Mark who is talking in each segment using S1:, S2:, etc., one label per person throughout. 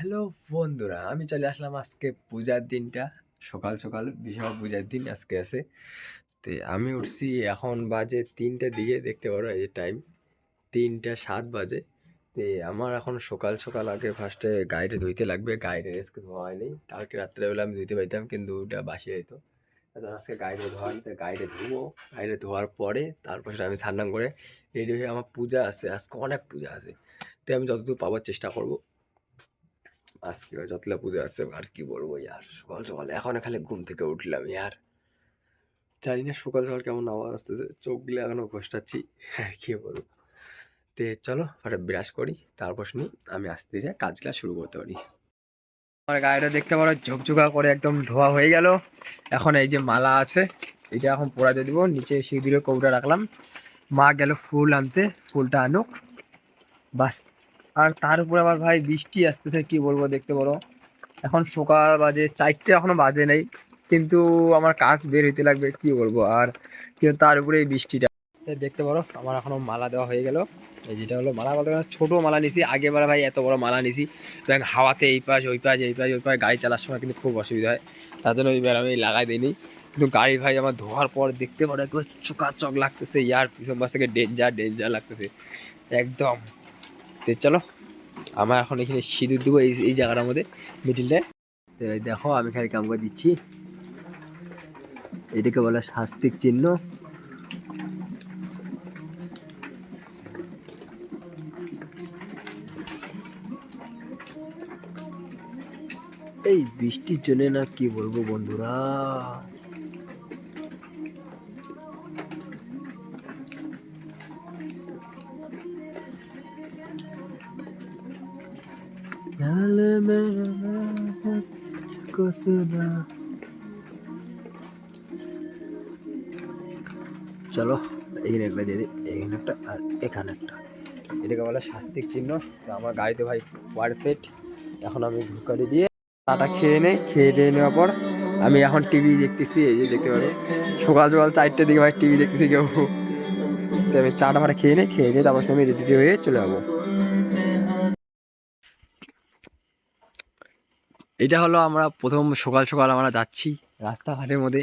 S1: Hello বন্ধুরা, আমি চলে আসলাম আজকে পূজার দিনটা। সকাল সকাল বিশাল পূজার দিন আজকে আছে। তে আমি উঠছি, এখন বাজে তিনটের দিকে দেখতে পারো এই টাইম তিনটা সাত বাজে। তে আমার এখন সকাল সকাল আগে ফার্স্টে গাড়িটা ধুইতে লাগবে। গাড়িটা রেস্কে ধোয়া হয়নি কালকে রাত্রেবেলা আমি ধুইতে পাইতাম কিন্তু ওটা বাসি এখন আজকে গাড়িটা ধোয়া তো গাড়িটা ধুবো। গাড়িটা ধোয়ার পরে তারপর সেটা আমি স্নান করে রেডি হয়ে আমার পূজা আছে। আজকে অনেক পূজা আছে। তো আমি যতদূর পাওয়ার চেষ্টা করব। আজকে যতলা পুজো আসছে আর কি বলব ইয়ার? সকাল সকাল, এখন খালি ঘুম থেকে উঠলাম ইয়ার। জানি না সকাল সকাল কেমন আওয়াজ আসতেছে চোখগুলো এখনও ঘষটাচ্ছি, আর কি বলব। তে চলো একটা ব্রাশ করি, তারপর শুনি আমি আস্তে ধীরে কাজগুলো শুরু করতে পারি। আমার গাড়িটা দেখতে পারো, ঝকঝকা করে একদম ধোয়া হয়ে গেল। এখন এই যে মালা আছে, এটা এখন পোড়াতে দিব, নিচে সিঁদুরে কৌটা রাখলাম। মা গেল ফুল আনতে, ফুলটা আনুক। বাস আর তার উপরে আবার ভাই বৃষ্টি আসতেছে, কি বলব দেখতে পারো এখন সকাল বাজে, চারটে এখনও বাজে নেই, কিন্তু আমার কাজ বের হইতে লাগবে, কি বলব। আর কিন্তু তার উপরে এই বৃষ্টিটা। দেখতে পারো, আমার এখনও মালা দেওয়া হয়ে গেল। এই যেটা হলো মালা, বলতে ছোট মালা নিছি আগে বার ভাই এত বড় মালা নিছি। এবং হাওয়াতে এই পাশ, ওই পাশ, এই পাশ, ওই পাশ, গাড়ি চালার সময় কিন্তু খুব অসুবিধা হয়। তার জন্য ওইবার আমি লাগাই দিইনি। কিন্তু গাড়ি ভাই আমার ধোয়ার পর দেখতে পারো একদম চোকাচক লাগতেছে, ইয়ার পিছন পাশ থেকে ডেঞ্জার ডেঞ্জার লাগতেছে। একদম। তো চলো, আমার এখন এখানে সিঁদুর দেবো এই এই জায়গাটার মধ্যে মিডিলটায় তো দেখো, আমি এখানে কাম করে দিচ্ছি? এটাকে বলে শাস্তিক চিহ্ন। এই বৃষ্টির জন্য না কি বলব বন্ধুরা? চলো, এখানে একটা দিয়ে দিই, এখানে একটা আর এখানে একটা। এটাকে বলে শাস্তিক চিহ্ন। তো আমার গাড়িতে ভাই পারফেক্ট এখন আমি ঘুকারি দিয়ে চাটা খেয়ে নেই, খেয়ে টেয়ে নেওয়ার পর আমি এখন টিভি দেখতেছি, এই যে দেখতে পারো সকাল সকাল চারটের দিকে ভাই টিভি দেখতেছি কেউ। তো আমি চাটা ফাটা খেয়ে নেই, খেয়ে নিয়ে তারপর আমি রেডি হয়ে চলে যাব। এটা হলো আমরা প্রথম সকাল সকাল আমরা যাচ্ছি রাস্তাঘাটের মধ্যে।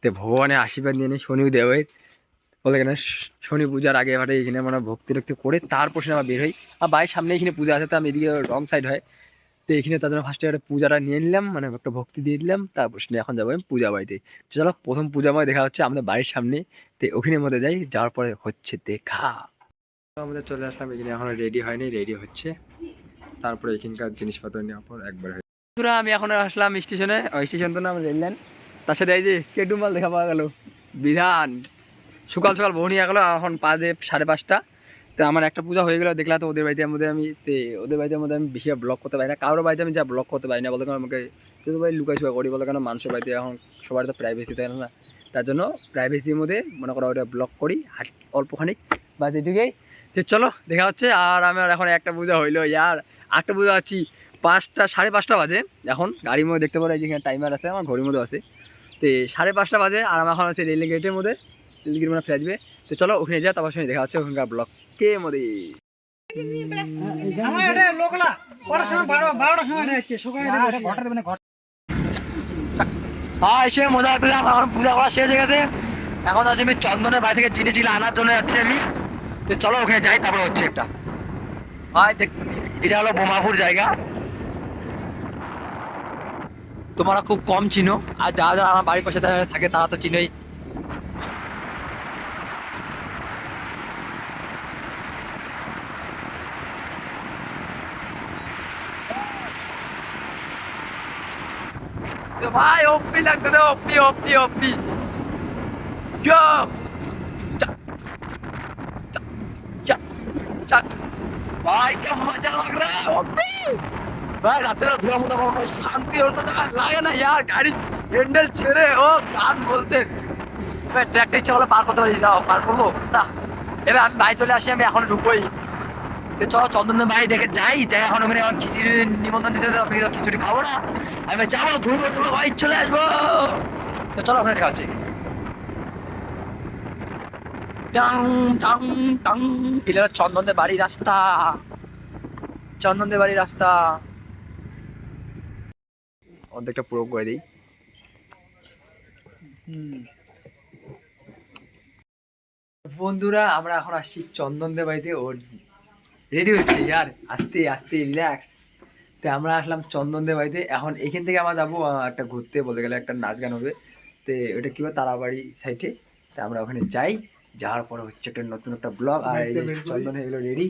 S1: তো ভগবানের আশীর্বাদ নিয়ে নিই শনি দেবের। বলে কেন? শনি পূজার আগে এবারে এখানে আমরা ভক্তি টক্তি করে তারপর সে আমরা বের হই। আর বাড়ির সামনে এখানে পূজা আছে, তো আমি এদিকে রং সাইড হয়। তো এখানে তার জন্য ফার্স্টে একটা পূজাটা নিয়ে নিলাম মানে একটা ভক্তি দিয়ে দিলাম, তারপর শুনে এখন যাব আমি পূজা বাড়িতে। চলো প্রথম পূজাময় দেখা হচ্ছে আমাদের বাড়ির সামনে। তো ওখানের মধ্যে যাই, যাওয়ার পরে হচ্ছে দেখা। আমাদের চলে আসলাম, এখানে এখন রেডি হয়নি রেডি হচ্ছে। তারপরে এখানকার জিনিসপত্র নেওয়ার পর একবার বন্ধুরা আমি এখন আসলাম স্টেশনে। ওই স্টেশন তো নাম রেল লাইন তার সাথে এই যে কেডুমাল দেখা পাওয়া গেল। বিধান। সকাল সকাল বহু নিয়ে গেলো, এখন পাঁচে সাড়ে পাঁচটা। তো আমার একটা পূজা হয়ে গেলো দেখলাম তো ওদের বাড়িতে মধ্যে আমি তে ওদের বাড়িতে মধ্যে আমি বেশি ব্লক করতে পারি না। কারোর বাড়িতে আমি যা ব্লক করতে পারি না, বলতে কারণ আমাকে শুধু ভাই লুকাই শুকা করি বলে কেন মানুষের বাড়িতে এখন সবার তো প্রাইভেসি থাকে না। তার জন্য প্রাইভেসির মধ্যে মনে করো ওটা ব্লক করি, হাট অল্পখানিক। বাস এটুকুই। তো চলো, দেখা হচ্ছে। আর আমার এখন একটা পূজা হইল, ইয়ার। একটা পূজা আছি পাঁচটা সাড়ে পাঁচটা বাজে। এখন গাড়ির মধ্যে দেখতে পারো এই যেখানে টাইমার আছে আমার ঘড়ির মধ্যে আছে। তো সাড়ে পাঁচটা বাজে আর আমার এখন আছে রেল গেটের মধ্যে। রেল গেটের মধ্যে ফেলে দিবে। তো চলো ওখানে যা তারপর সঙ্গে দেখা হচ্ছে ওখানকার ব্লকে মধ্যে।
S2: ঘট
S1: হ্যাঁ এসে মজা লাগতেছে আমার পূজা করা শেষ হয়ে গেছে। এখন আছে আমি চন্দনের বাড়ি থেকে আনার জন্য যাচ্ছি আমি। তো চলো ওখানে যাই তারপরে হচ্ছে একটা। হয় দেখ এটা হলো বোমাপুর জায়গা। তোমরা খুব কম চিনো। আর যারা যারা আমার বাড়ির পাশে থাকে, তারা তো চিনোই। ভাই ওপি লাগতেছে ওপি ওপি ওপি ভাই, কে মজা লাগ রা ওপি ভাই রাতের মতো আমার কোনো শান্তি অন্য জায়গায় লাগে না ইয়ার গাড়ি হ্যান্ডেল ছেড়ে, ও গান বলতে। ভাই ট্র্যাকটা ইচ্ছা হলে পার করতে পারি, যাও, পার করব? না, এবার আমি বাড়ি চলে আসি, আমি এখন ঢুকবোই। চলো চন্দন ভাই ডেকে যাই যাই এখন ওখানে আমার খিচুড়ি নিমন্ত্রণ দিতে আমি খিচুড়ি খাব না। আমি যাব, ঘুরবো ঘুরবো ভাই চলে আসব। তো চলো ওখানে দেখা হচ্ছে। টাং টাং টাং, এটা চন্দনদের বাড়ির রাস্তা। চন্দনদের বাড়ির রাস্তা। অর্ধেকটা পুরো করে দিই। বন্ধুরা আমরা এখন আসছি চন্দন দে বাড়িতে। ওর রেডি হচ্ছে ইয়ার। আস্তে আস্তে রিল্যাক্স তো আমরা আসলাম চন্দন দে বাড়িতে। এখন এখান থেকে আমরা যাব একটা ঘুরতে বলতে গেলে একটা নাচ গান হবে। তো ওটা কি তারাবাড়ি সাইডে তো আমরা ওখানে যাই। যাওয়ার পরে হচ্ছে একটা নতুন একটা ব্লগ আর এই
S2: করি।
S1: চন্দন হয়ে গেলো রেডি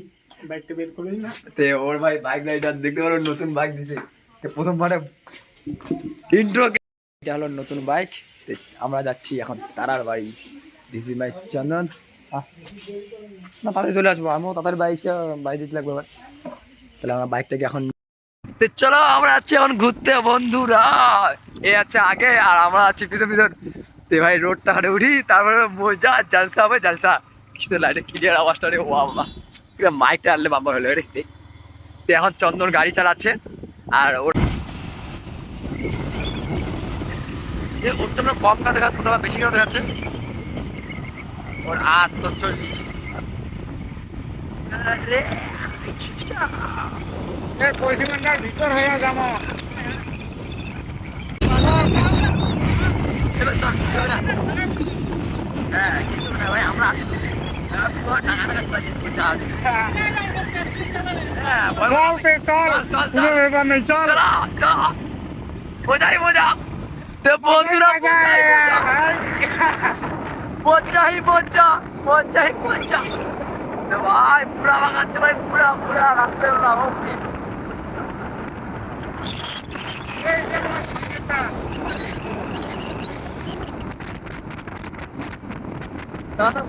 S2: বাইকটা বের করলি না?
S1: তে ওর ভাই বাইক রাইডার দেখতে পারো নতুন বাইক দিছে তো প্রথমবারে ইন্ট্রো এটা হলো নতুন বাইক আমরা যাচ্ছি এখন তারার বাড়ি। দিস ইজ চন্দন না, তাড়াতাড়ি চলে আসব। আমিও তাড়াতাড়ি বাইক বাড়ি দিতে লাগবে এবার। তাহলে আমরা বাইকটাকে এখন চলো, আমরা আছি এখন ঘুরতে, বন্ধুরা। এ আছে আগে আর আমরা আছি পিছন পিছন। তে ভাই রোডটা হাটে উঠি, তারপরে মজা, জালসা হবে, জালসা। কিছু লাইটে ক্লিয়ার আওয়াজটা রে ও বাবা মাইকটা আনলে বাবা হলো, রে। এখন চন্দন গাড়ি চালাচ্ছে, আর ওর এ ওর জন্য কম কাটে যাচ্ছে তোমরা বেশি কাটে যাচ্ছে ওর আট তো চল্লিশ আরে
S2: এ পশ্চিমবঙ্গের ভিতর হয়ে যাব
S1: এবার চল, চল না। হ্যাঁ, কিছু না ভাই, আমরা আছি। হ্যাঁ, পুরো টাকা টাকা বাজে, বুঝতে পারছি। হ্যাঁ, বল-
S2: চলতে চল
S1: চল, চল,
S2: কোনো
S1: চল।
S2: ব্যাপার নেই চল
S1: চলো, চলো। মজাই মজা। তো বন্ধুরা, মজাই মজা। মজাই মজা, মজাই মজা। তো ভাই, পুরা বাগাচ্ছে ভাই, পুরা, পুরা, রাত্রেবেলা, ও কি। দাদা,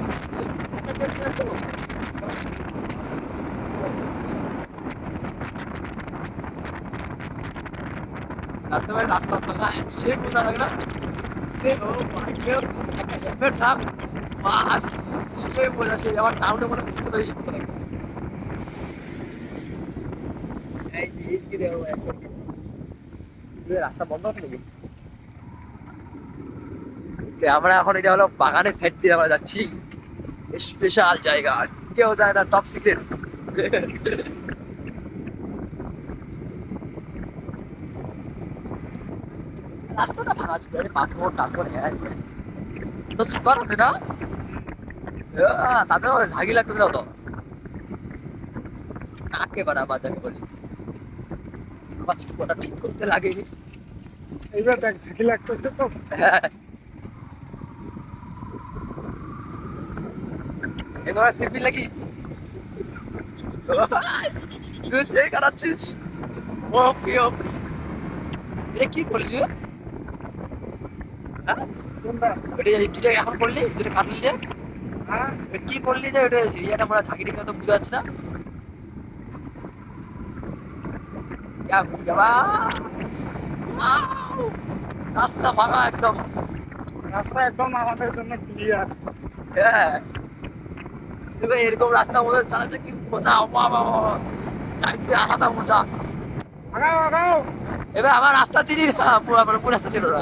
S1: রাত্রেবেলা রাস্তা ফাঁকা, সে বোঝা একটা helmet থাক, বাস, বোঝা, সে আমার টাউনে মনে কোথাও বেশি লাগে। রাস্তা বন্ধ আছে নাকি? আমরা এখন এটা হলো বাগানের সাইড দিয়ে আমরা যাচ্ছি। স্পেশাল জায়গা কেউ যায় না টপ সিক্রেট রাস্তাটা ভাঙা ছিল পাথর টাথর হ্যাঁ। তো সুপার আছে না? তাতেও ঝাঁকি লাগতেছে না তো। কাকে বাড়া বাজারে বলি? আমার সুপারটা ঠিক করতে লাগে
S2: এইবার দেখ ঝাঁকি লাগতেছে তো।
S1: হ্যাঁ। এবার সিপি লাগি তুই সেই কাটাচ্ছিস? ওপি এটা কি করলি রে? হ্যাঁ? ওটা দুটো এখন করলি দুটো কাটলি যে? কি করলি যে? ওটা ইয়েটা আমরা তো বুঝা যাচ্ছে না। রাস্তা ভাঙা একদম।
S2: রাস্তা একদম আমাদের জন্য ক্লিয়ার
S1: হ্যাঁ। এবার এরকম রাস্তা মধ্যে চালাতে কি মজা? বাবা চাইতে আলাদা মজা।
S2: আগাও আগাও।
S1: এবার আমার রাস্তা চিনি না পুরো পুরো রাস্তা ছিল না।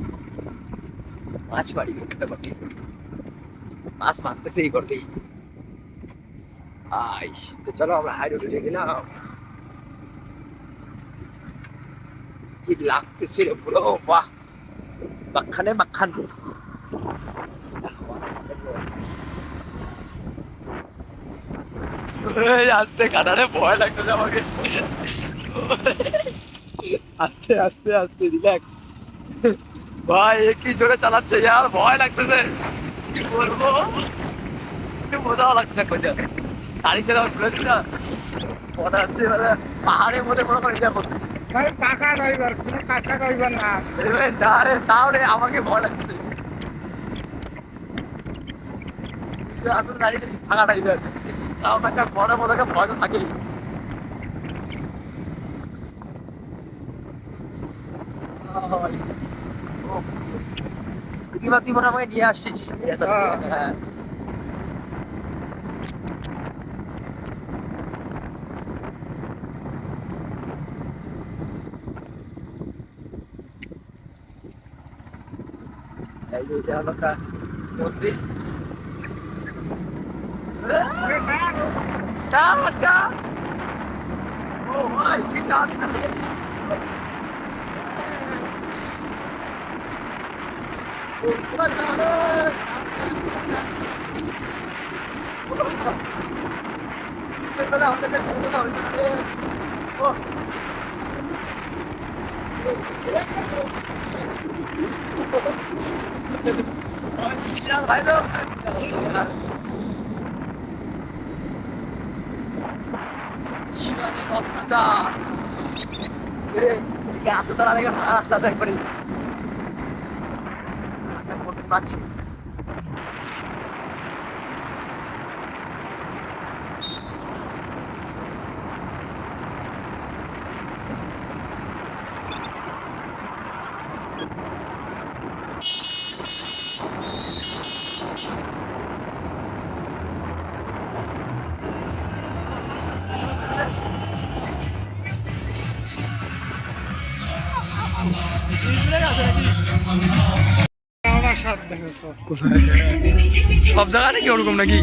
S1: মাছ বাড়ি করতে পারি মাছ মারতেছে এই করতেই আই তো চলো আমরা হাইড উঠে গেলাম। কি লাগতেছে রে পুরো? বাহ, মাখানে মাখান। আস্তে কাটারে ভয় লাগতেছে আমাকে। আস্তে আস্তে আস্তে রিল্যাক্স ভাই এ কি জোরে চালাচ্ছে यार ভয় লাগতেছে। কি বলব? কি মজাও লাগছে কোথাও গাড়িতে যখন ঘুরেছি না মনে হচ্ছে মানে পাহাড়ের মধ্যে মনে করে এটা করতেছে।
S2: ভাই পাকা ড্রাইভার কোনো কাঁচা ড্রাইভার না।
S1: এবার না রে তাও রে আমাকে ভয় লাগছে আমি তো দাঁড়িয়ে ফাঁকা তাও একটা মনে একটা ভয় তো থাকেই। প্রতিবার তুই মনে আমাকে নিয়ে আসিস। হ্যাঁ। মন্দির। 시간이 없다 자. 이게 아싸 잘하는 걸 알았다
S2: 생각이 সাপ দেখো তো।
S1: সব জায়গা নাকি ওরকম নাকি?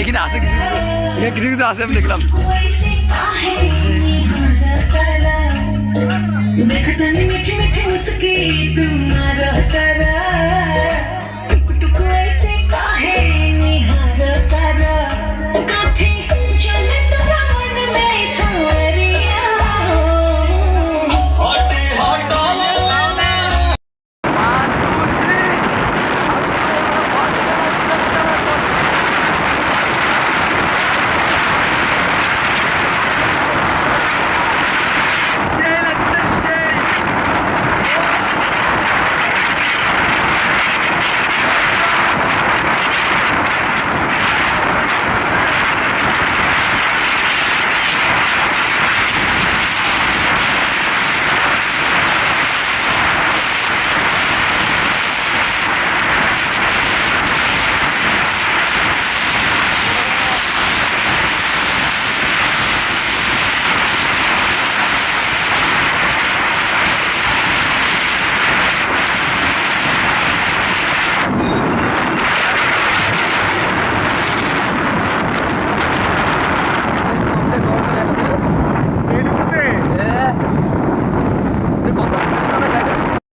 S1: এখানে আছে কিছু কিছু? কিছু আছে আমি দেখলাম।
S3: देखता नहीं मुझे मुझे मुस्की